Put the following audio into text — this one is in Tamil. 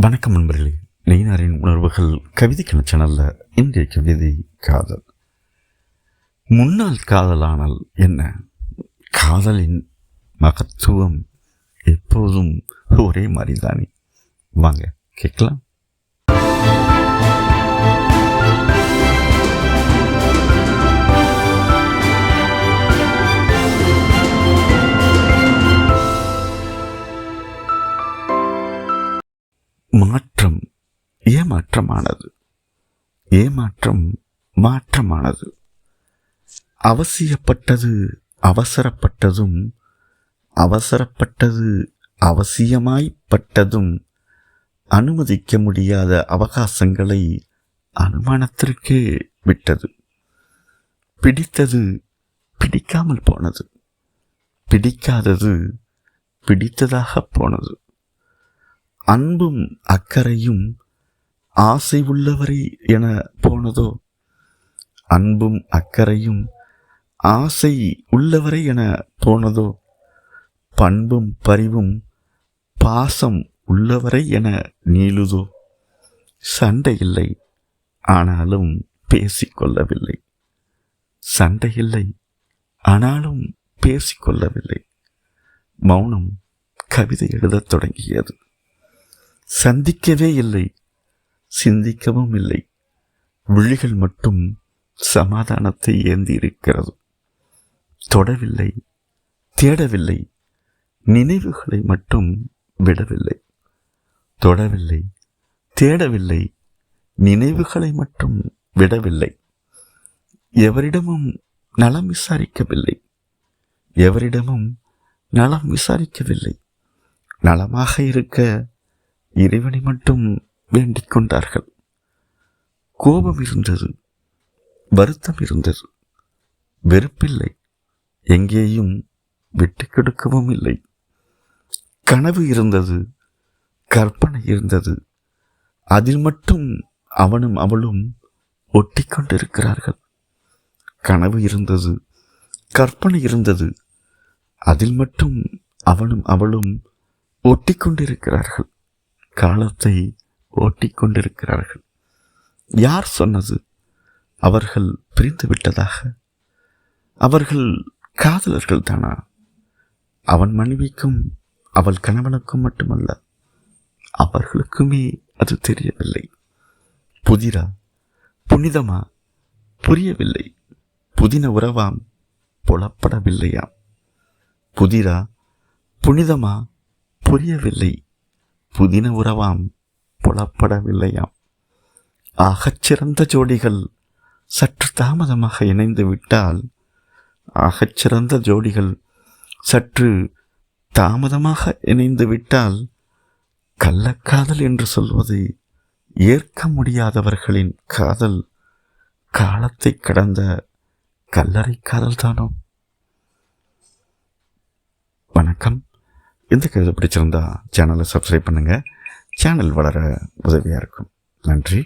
வணக்கம் நண்பர்களே. நெய்னாரின் உணர்வுகள் கவிதைக்கான சேனல்ல இன்றைய கவிதை காதல். முன்னாள் காதலானால் என்ன? காதலின் மகத்துவம் எப்போதும் ஒரே மாதிரிதானே? வாங்க கேட்கலாம். மாற்றம் ஏமாற்றமானது. ஏமாற்றம் மாற்றமானது. அவசியப்பட்டது அவசரப்பட்டதும் அவசரப்பட்டது அவசியமாய்ப்பட்டதும் அனுமதிக்க முடியாத அவகாசங்களை அனுமானத்திற்கே விட்டது. பிடித்தது பிடிக்காமல் போனது. பிடிக்காதது பிடித்ததாக போனது. அன்பும் அக்கறையும் ஆசை உள்ளவரை என போனதோ? அன்பும் அக்கறையும் ஆசை உள்ளவரை என போனதோ? பண்பும் பரிவும் பாசம் உள்ளவரை என நீளுதோ? சண்டை இல்லை ஆனாலும் பேசிக்கொள்ளவில்லை. சண்டை இல்லை ஆனாலும் பேசிக்கொள்ளவில்லை. மௌனம் கவிதை எழுதத் தொடங்கியது. சந்திக்கவே இல்லை. சிந்திக்கவும் இல்லை. விழிகள் மட்டும் சமாதானத்தை ஏந்தி இருக்கிறது தொடவில்லை தேடவில்லை நினைவுகளை மட்டும் விடவில்லை. தொடவில்லை தேடவில்லை நினைவுகளை மட்டும் விடவில்லை. எவரிடமும் நலம் விசாரிக்கவில்லை. எவரிடமும் நலம் விசாரிக்கவில்லை. நலமாக இருக்க இறைவனை மட்டும் வேண்டிக் கொண்டார்கள். கோபம் இருந்தது வருத்தம் இருந்தது. வெறுப்பில்லை எங்கேயும் விட்டு கொடுக்கவும் இல்லை. கனவு இருந்தது கற்பனை இருந்தது. அதில் மட்டும் அவனும் அவளும் ஒட்டி கொண்டிருக்கிறார்கள். கனவு இருந்தது கற்பனை இருந்தது. அதில் மட்டும் அவனும் அவளும் ஒட்டி கொண்டிருக்கிறார்கள். காலத்தை ஓட்டிக்கொண்டிருக்கிறார்கள். யார் சொன்னது? அவர்கள் பிரிந்து விட்டதாக? அவர்கள் காதலர்கள் தானா? அவன் மனைவிக்கும் அவள் கணவனுக்கும் மட்டுமல்ல அவர்களுக்குமே அது தெரியவில்லை. புதிரா? புனிதமா? புரியவில்லை. புதின உறவாம்? புலப்படவில்லையாம். புதிரா? புனிதமா? புரியவில்லை. புதின உறவாம் புலப்படவில்லையாம். ஆகச்சிறந்த ஜோடிகள் சற்று தாமதமாக இணைந்து விட்டால் ஆகச்சிறந்த ஜோடிகள் சற்று தாமதமாக இணைந்து விட்டால் கள்ளக்காதல் என்று சொல்வது ஏற்க முடியாதவர்களின் காதல் காலத்தை கடந்த கல்லறை காதல் தானோ வணக்கம். இந்த கவிதை பிடிச்சிருந்தா சேனலை சப்ஸ்கிரைப் பண்ணுங்கள் சேனல் வளர உதவியாக இருக்கும். நன்றி.